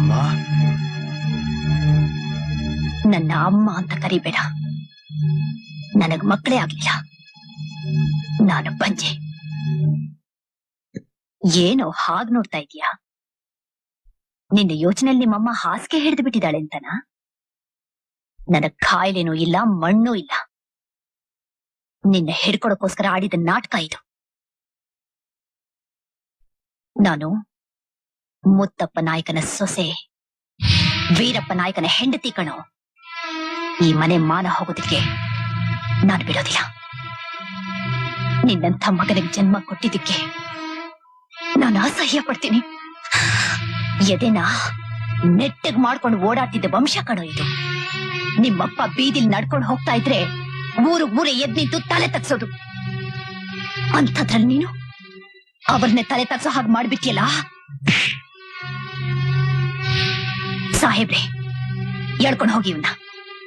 ಅಮ್ಮ. ನನ್ನ ಅಮ್ಮ ಅಂತ ಕರಿಬೇಡ. ನನಗ್ ಮಕ್ಕಳೇ ಆಗ್ಲಿಲ್ಲ. ನಾನು ಬಂಜೆ ಏನೋ ಹಾಗ್ ನೋಡ್ತಾ ಇದೀಯಾ ನಿನ್ನ ಯೋಚನೆಯಲ್ಲಿ ನಿಮ್ಮಮ್ಮ ಹಾಸಿಗೆ ಹಿಡಿದು ಬಿಟ್ಟಿದ್ದಾಳೆ ಅಂತನಾ? ನನಗ್ ಕಾಯಿಲೆನೂ ಇಲ್ಲ, ಮಣ್ಣೂ ಇಲ್ಲ. ನಿನ್ನ ಹಿಡ್ಕೊಡಕ್ಕೋಸ್ಕರ ಆಡಿದ ನಾಟಕ ಇದು. ನಾನು ಮುತ್ತಪ್ಪ ನಾಯಕನ ಸೊಸೆ ವೀರಪ್ಪ ನಾಯಕನ ಹೆಂಡತಿ ಕಣೋ. ಈ ಮನೆ ಮಾನ ಹೋಗೋದಕ್ಕೆ ನಾನು ಬಿಡೋದಿಲ್ಲ. ನಿನ್ನಂಥ ಮಗನಿಗೆ ಜನ್ಮ ಕೊಟ್ಟಿದ್ದಕ್ಕೆ ನಾನು ಅಸಹ್ಯ ಪಡ್ತೀನಿ. ಎದೆನ ನೆಟ್ಟಗ್ ಮಾಡ್ಕೊಂಡು ಓಡಾಡ್ತಿದ್ದ ವಂಶ ಕಣೋ ಇದು. ನಿಮ್ಮಪ್ಪ ಬೀದಿಲ್ ನಡ್ಕೊಂಡು ಹೋಗ್ತಾ ಇದ್ರೆ ಊರು ಊರೇ ಎದ್ ನಿಂತು ತಲೆ ತಗ್ಸೋದು. ಅಂಥದ್ರಲ್ಲಿ ನೀನು? ಅವ್ರನ್ನೇ ತಲೆ ತಗ್ಸೋ ಹಾಗೆ ಮಾಡ್ಬಿಟ್ಟಿಯಲ್ಲ ಸಾಹೇಬ್ರೆ ಹೇಳ್ಕೊಂಡು ಹೋಗಿ ಇವನ್ನ